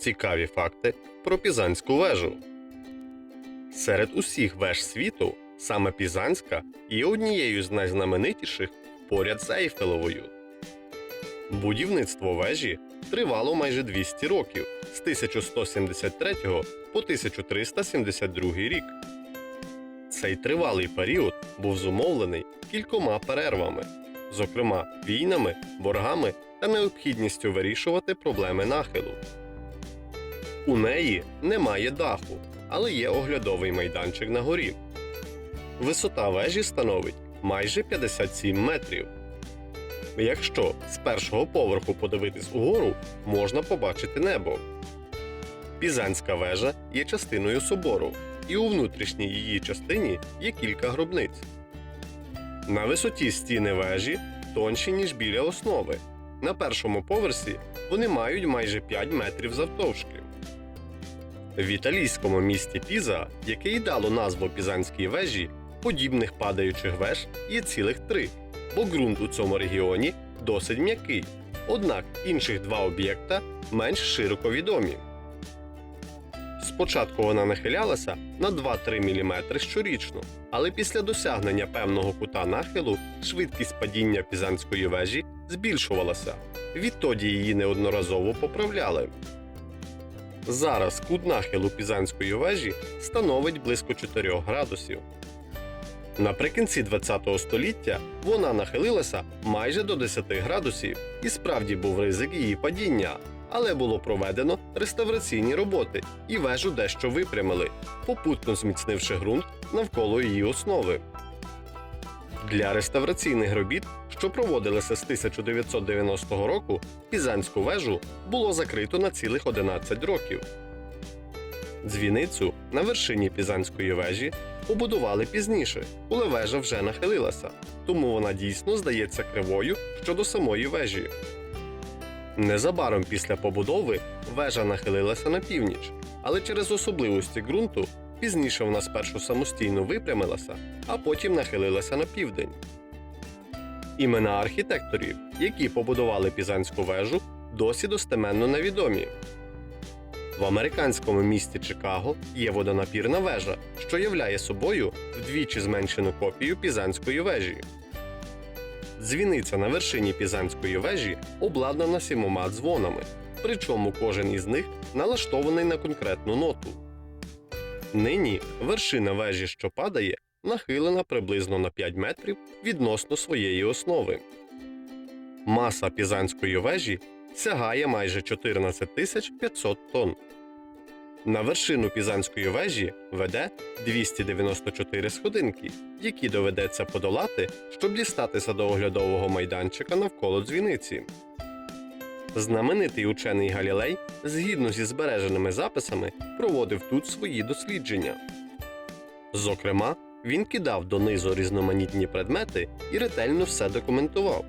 Цікаві факти про Пізанську вежу. Серед усіх веж світу саме Пізанська є однією з найзнаменитіших поряд з Ейфелевою. Будівництво вежі тривало майже 200 років з 1173 по 1372 рік. Цей тривалий період був зумовлений кількома перервами, зокрема війнами, боргами та необхідністю вирішувати проблеми нахилу. У неї немає даху, але є оглядовий майданчик на горі. Висота вежі становить майже 57 метрів. Якщо з першого поверху подивитись угору, можна побачити небо. Пізанська вежа є частиною собору, і у внутрішній її частині є кілька гробниць. На висоті стіни вежі тонші, ніж біля основи. На першому поверсі вони мають майже 5 метрів завтовшки. В італійському місті Піза, яке й дало назву Пізанській вежі, подібних падаючих веж є цілих три, бо ґрунт у цьому регіоні досить м'який. Однак інших два об'єкта менш широко відомі. Спочатку вона нахилялася на 2-3 мм щорічно, але після досягнення певного кута нахилу швидкість падіння Пізанської вежі збільшувалася. Відтоді її неодноразово поправляли. Зараз кут нахилу Пізанської вежі становить близько 4 градусів. Наприкінці ХХ століття вона нахилилася майже до 10 градусів і справді був ризик її падіння, але було проведено реставраційні роботи і вежу дещо випрямили, попутно зміцнивши ґрунт навколо її основи. Для реставраційних робіт, що проводилися з 1990 року, Пізанську вежу було закрито на цілих 11 років. Дзвіницю на вершині Пізанської вежі побудували пізніше, коли вежа вже нахилилася, тому вона дійсно здається кривою щодо самої вежі. Незабаром після побудови вежа нахилилася на північ, але через особливості ґрунту пізніше вона спершу самостійно випрямилася, а потім нахилилася на південь. Імена архітекторів, які побудували Пізанську вежу, досі достеменно невідомі. В американському місті Чикаго є водонапірна вежа, що являє собою вдвічі зменшену копію Пізанської вежі. Дзвіниця на вершині Пізанської вежі обладнана сімома дзвонами, причому кожен із них налаштований на конкретну ноту. Нині вершина вежі, що падає, нахилена приблизно на 5 метрів відносно своєї основи. Маса Пізанської вежі сягає майже 14 тисяч 500 тонн. На вершину Пізанської вежі веде 294 сходинки, які доведеться подолати, щоб дістатися до оглядового майданчика навколо дзвіниці. Знаменитий учений Галілей, згідно зі збереженими записами, проводив тут свої дослідження. Зокрема, він кидав донизу різноманітні предмети і ретельно все документував.